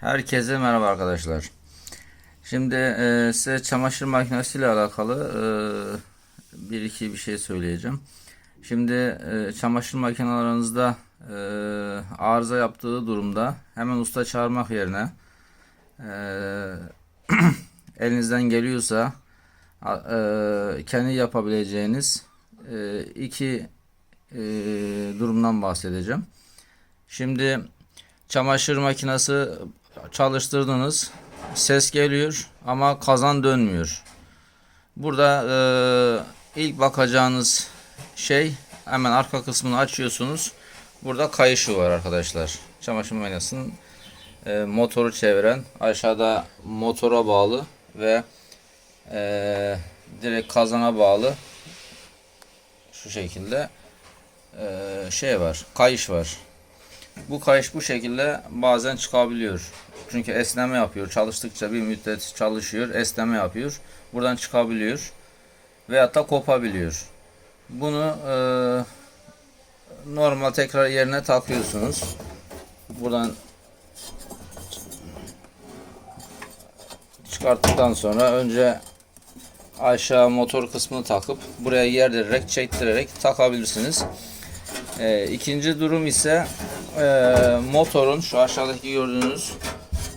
Herkese merhaba arkadaşlar. Şimdi e, size çamaşır makinesi ile alakalı e, bir iki bir şey söyleyeceğim. Şimdi e, çamaşır makinelerinizde e, arıza yaptığı durumda hemen usta çağırmak yerine e, elinizden geliyorsa e, kendi yapabileceğiniz e, iki e, durumdan bahsedeceğim. Şimdi çamaşır makinesi çalıştırdınız. Ses geliyor ama kazan dönmüyor. Burada e, ilk bakacağınız şey hemen arka kısmını açıyorsunuz. Burada kayışı var arkadaşlar. Çamaşır makinesinin e, motoru çeviren aşağıda motora bağlı ve e, direkt kazana bağlı şu şekilde e, şey var kayış var. Bu kayış bu şekilde bazen çıkabiliyor. Çünkü esneme yapıyor. Çalıştıkça bir müddet çalışıyor. Esneme yapıyor. Buradan çıkabiliyor. Veyahut da kopabiliyor. Bunu e, normal tekrar yerine takıyorsunuz. Buradan çıkarttıktan sonra önce aşağı motor kısmını takıp buraya yerdirerek çektirerek takabilirsiniz. E, ikinci durum ise e, motorun şu aşağıdaki gördüğünüz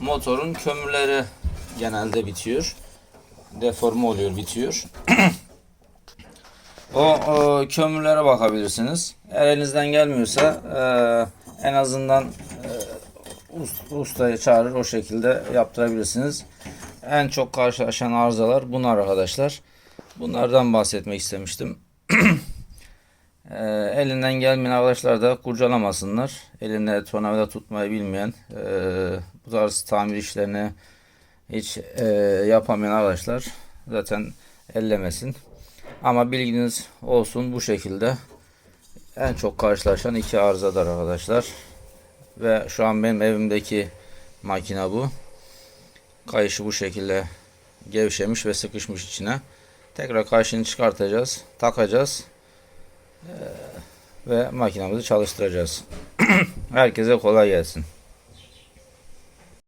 motorun kömürleri genelde bitiyor. Deforme oluyor, bitiyor. o, o kömürlere bakabilirsiniz. Eğer elinizden gelmiyorsa e, en azından e, ust- ustayı çağırır o şekilde yaptırabilirsiniz. En çok karşılaşan arızalar bunlar arkadaşlar. Bunlardan bahsetmek istemiştim. Ee, elinden gelmeyen arkadaşlar da kurcalamasınlar. Elinde tornavida tutmayı bilmeyen, e, bu tarz tamir işlerini hiç e, yapamayan arkadaşlar zaten ellemesin. Ama bilginiz olsun bu şekilde en çok karşılaşan iki arızadır arkadaşlar. Ve şu an benim evimdeki makine bu. Kayışı bu şekilde gevşemiş ve sıkışmış içine. Tekrar kayışını çıkartacağız, takacağız ve makinamızı çalıştıracağız. Herkese kolay gelsin.